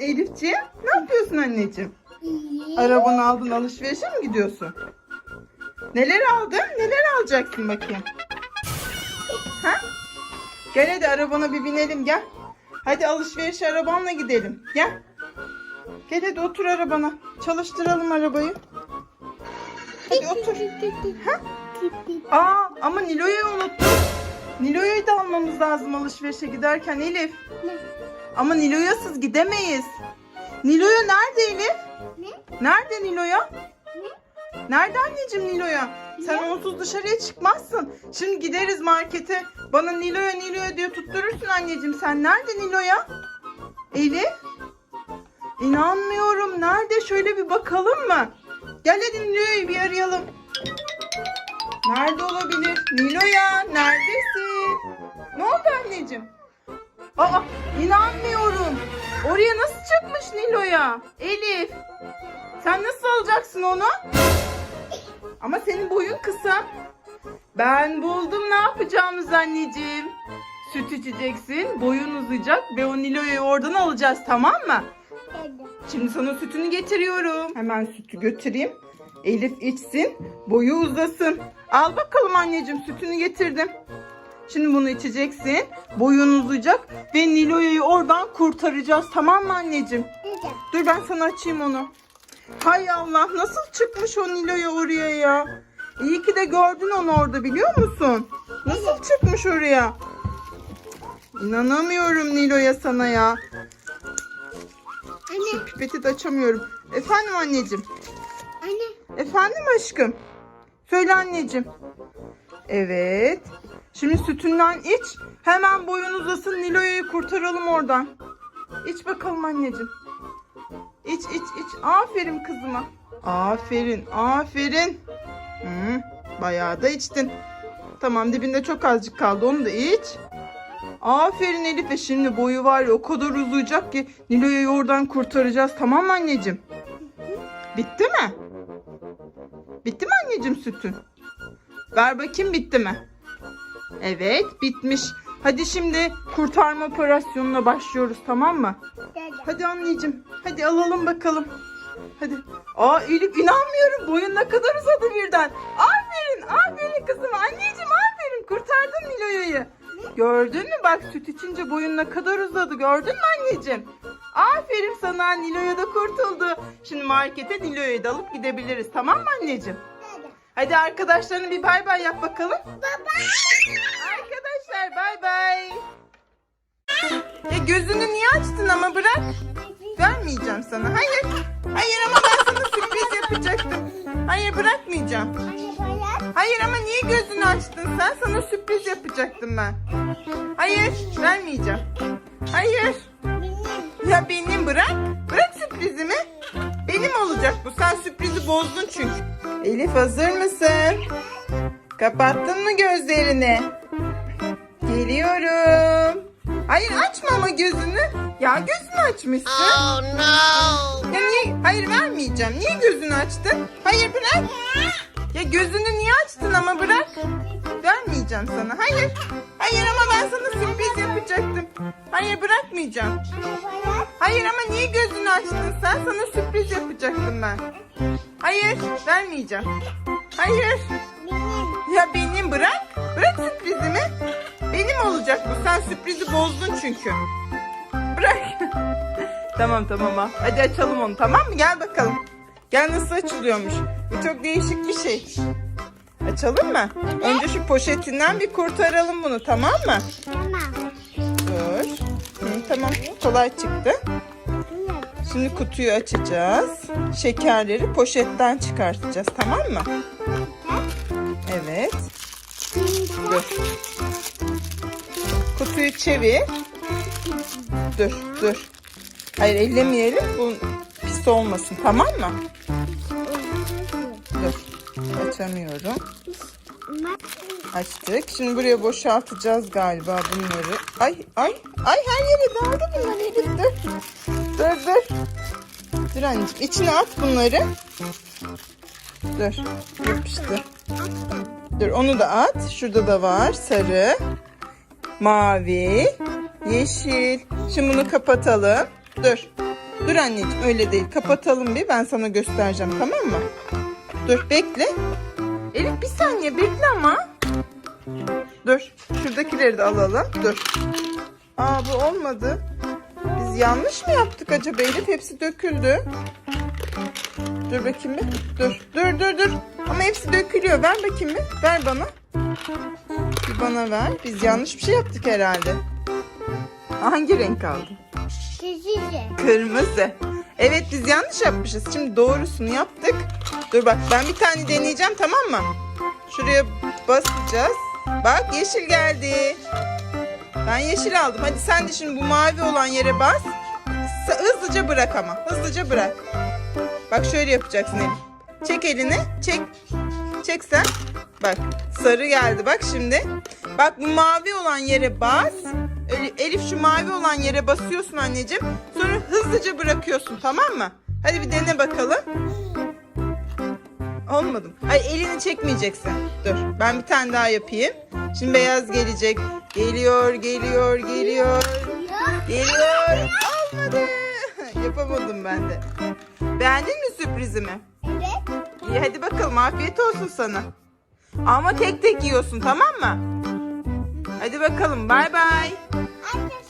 Elifciğim ne yapıyorsun anneciğim? Arabanı aldın alışverişe mi gidiyorsun? Neler aldın? Neler alacaksın bakayım? Ha? Gel hadi arabana bir binelim gel. Hadi alışveriş arabanla gidelim. Gel. Gel hadi otur arabana. Çalıştıralım arabayı. Hadi otur. Ha? Aa ama Nilo'yu unuttum. Nilo'yu da almamız lazım alışverişe giderken Elif. Ne? Ama Nilo'yasız gidemeyiz. Nilo'ya nerede Elif? Ne? Nerede Nilo'ya? Ne? Nerede anneciğim Nilo'ya? Sen onsuz dışarıya çıkmazsın. Şimdi gideriz markete. Bana Nilo'ya Nilo'ya diye tutturursun anneciğim. Sen nerede Nilo'ya? Elif? İnanmıyorum. Nerede? Şöyle bir bakalım mı? Gel hadi Nilo'yu bir arayalım. Nerede olabilir? Nilo'ya neredesin? Ne oldu anneciğim? Aa inanmıyorum. Oraya nasıl çıkmış Nilo'ya? Elif. Sen nasıl alacaksın onu? Ama senin boyun kısa. Ben buldum ne yapacağımız anneciğim. Süt içeceksin, boyun uzayacak ve o Nilo'yu oradan alacağız tamam mı? Şimdi sana sütünü getiriyorum. Hemen sütü götüreyim. Elif içsin, boyu uzasın. Al bakalım anneciğim sütünü getirdim. Şimdi bunu içeceksin. Boyun uzayacak ve Nilo'yu oradan kurtaracağız tamam mı anneciğim? Dur ben sana açayım onu. Hay Allah nasıl çıkmış o Nilo'ya oraya ya? İyi ki de gördün onu orada biliyor musun? Nasıl çıkmış oraya? İnanamıyorum Nilo'ya sana ya. Anne, Şu pipeti de açamıyorum. Efendim anneciğim. anne. Efendim aşkım. Söyle anneciğim. Evet. Şimdi sütünden iç. Hemen boyun uzasın Nilo'yu kurtaralım oradan. İç bakalım anneciğim. İç iç iç. Aferin kızıma. Aferin aferin. Hı, bayağı da içtin. Tamam dibinde çok azıcık kaldı onu da iç. Aferin Elif'e şimdi boyu var ya o kadar uzayacak ki Nilo'yu oradan kurtaracağız tamam mı anneciğim? Bitti mi? Bitti mi anneciğim sütün? Ver bakayım bitti mi? Evet bitmiş. Hadi şimdi kurtarma operasyonuna başlıyoruz tamam mı? Hadi anneciğim. Hadi alalım bakalım. Hadi. Aa Elif inanmıyorum. Boyun ne kadar uzadı birden. Aferin. Aferin kızım. Anneciğim aferin. Kurtardın Nilo'yu. Gördün mü bak süt içince boyun ne kadar uzadı. Gördün mü anneciğim? Aferin sana. Nilo'ya da kurtuldu. Şimdi markete Nilo'yu da alıp gidebiliriz. Tamam mı anneciğim? Hadi arkadaşlarına bir bay bay yap bakalım. Arkadaşlar bay bay. Ya gözünü niye açtın ama bırak. Vermeyeceğim sana. Hayır. Hayır ama ben sana sürpriz yapacaktım. Hayır bırakmayacağım. Hayır ama niye gözünü açtın sen? Sana sürpriz yapacaktım ben. Hayır vermeyeceğim. Hayır. Ya benim bırak. Bırak sürprizimi. Benim olacak bu. Sen sürprizi bozdun çünkü. Elif hazır mısın? Kapattın mı gözlerini? Geliyorum. Hayır açma ama gözünü. Ya gözünü açmışsın. Oh no! Ya niye? Hayır vermeyeceğim. Niye gözünü açtın? Hayır bırak. Ya gözünü niye açtın ama bırak. Vermeyeceğim sana. Hayır. Hayır Hayır bırakmayacağım. Hayır ama niye gözünü açtın sen? Sana sürpriz yapacaktım ben. Hayır vermeyeceğim. Hayır. Ya benim bırak. Bırak sürprizimi. Benim olacak bu. Sen sürprizi bozdun çünkü. Bırak. tamam tamam al. Hadi açalım onu tamam mı? Gel bakalım. Gel nasıl açılıyormuş. Bu çok değişik bir şey. Açalım mı? Önce şu poşetinden bir kurtaralım bunu tamam mı? Dur. Tamam kolay çıktı. Şimdi kutuyu açacağız. Şekerleri poşetten çıkartacağız tamam mı? Evet. Dur. Kutuyu çevir. Dur dur. Hayır ellemeyelim. Bu pis olmasın tamam mı? Dur. Açamıyorum. Açtık. Şimdi buraya boşaltacağız galiba bunları. Ay ay ay her yere dağıldı bunlar Elif dur. Dur dur. Dur anneciğim içine at bunları. Dur. Yapıştır. Dur onu da at. Şurada da var sarı, mavi, yeşil. Şimdi bunu kapatalım. Dur. Dur anneciğim öyle değil. Kapatalım bir ben sana göstereceğim tamam mı? Dur bekle. Elif bir saniye bekle ama. Dur. Şuradakileri de alalım. Dur. Aa bu olmadı. Biz yanlış mı yaptık acaba Elif? Hepsi döküldü. Dur bakayım bir. Dur. Dur dur dur. Ama hepsi dökülüyor. Ver bakayım bir. Ver bana. Bir bana ver. Biz yanlış bir şey yaptık herhalde. Hangi renk aldın? Sizce. Kırmızı. Evet biz yanlış yapmışız. Şimdi doğrusunu yaptık. Dur bak ben bir tane deneyeceğim tamam mı? Şuraya basacağız. Bak yeşil geldi. Ben yeşil aldım. Hadi sen de şimdi bu mavi olan yere bas. Hızlıca bırak ama. Hızlıca bırak. Bak şöyle yapacaksın Elif. Çek elini. Çek. Çek sen. Bak sarı geldi bak şimdi. Bak bu mavi olan yere bas. Eli- Elif şu mavi olan yere basıyorsun anneciğim. Sonra hızlıca bırakıyorsun tamam mı? Hadi bir dene bakalım. Olmadı mı? Ay elini çekmeyeceksin. Dur ben bir tane daha yapayım. Şimdi beyaz gelecek. Geliyor, geliyor, geliyor. Geliyor. Olmadı. Yapamadım ben de. Beğendin mi sürprizimi? Evet. İyi hadi bakalım afiyet olsun sana. Ama tek tek yiyorsun tamam mı? Hadi bakalım bay bay. Anne